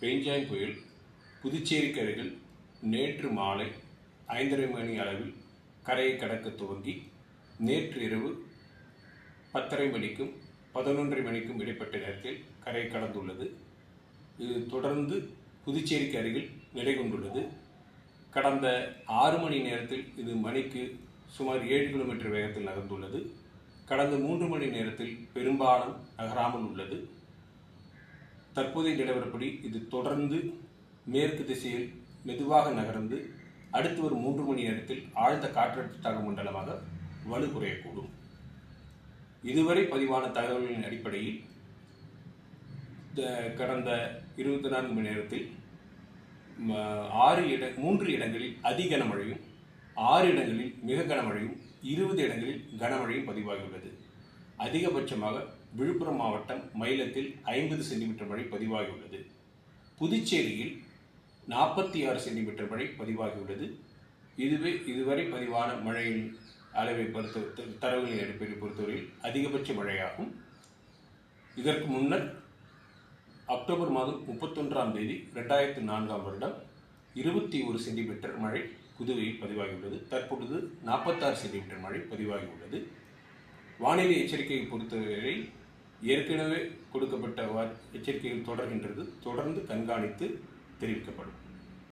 பெய்ஞ்சாங் புயல் புதுச்சேரிக்கு அருகில் நேற்று மாலை ஐந்தரை மணி அளவில் கரையை கடக்க துவங்கி நேற்று இரவு பத்தரை மணிக்கும் பதினொன்றரை மணிக்கும் இடைப்பட்ட நேரத்தில் கரை கடந்துள்ளது. இது தொடர்ந்து புதுச்சேரிக்கு அருகில் நிலை கொண்டுள்ளது. கடந்த ஆறு மணி நேரத்தில் இது மணிக்கு சுமார் ஏழு கிலோமீட்டர் வேகத்தில் நகர்ந்துள்ளது. கடந்த மூன்று மணி நேரத்தில் பெரும்பாலும் நகராமல் உள்ளது. தற்போதைய நிலவரப்படி இது தொடர்ந்து மேற்கு திசையில் மெதுவாக நகர்ந்து அடுத்து ஒரு மூன்று மணி நேரத்தில் ஆழ்ந்த காற்றழுத்த தாழ்வு மண்டலமாக வலு குறையக்கூடும் இதுவரை பதிவான தகவல்களின் அடிப்படையில் கடந்த இருபத்தி நான்கு மணி நேரத்தில் ம, ஆறு இட மூன்று இடங்களில் அதி கனமழையும் ஆறு இடங்களில் மிக கனமழையும் இருபது இடங்களில் கனமழையும் பதிவாகியுள்ளது. அதிகபட்சமாக விழுப்புரம் மாவட்டம் மயிலத்தில் ஐம்பது சென்டிமீட்டர் மழை பதிவாகியுள்ளது. புதுச்சேரியில் நாற்பத்தி ஆறு சென்டிமீட்டர் மழை பதிவாகியுள்ளது. இதுவே இதுவரை பதிவான மழையின் அளவை பொறுத்த தரவுகளின் அடிப்படையில் பொறுத்தவரையில் அதிகபட்ச மழையாகும். இதற்கு முன்னர் அக்டோபர் மாதம் முப்பத்தொன்றாம் தேதி ரெண்டாயிரத்தி நான்காம் வருடம் இருபத்தி ஒரு சென்டிமீட்டர் மழை புதுவையில் பதிவாகியுள்ளது. தற்பொழுது நாற்பத்தாறு சென்டிமீட்டர் மழை பதிவாகியுள்ளது. வானிலை எச்சரிக்கையை பொறுத்தவரை ஏற்கனவே கொடுக்கப்பட்ட எச்சரிக்கைகள் தொடர்கின்றது. தொடர்ந்து கண்காணித்து தெரிவிக்கப்படும்.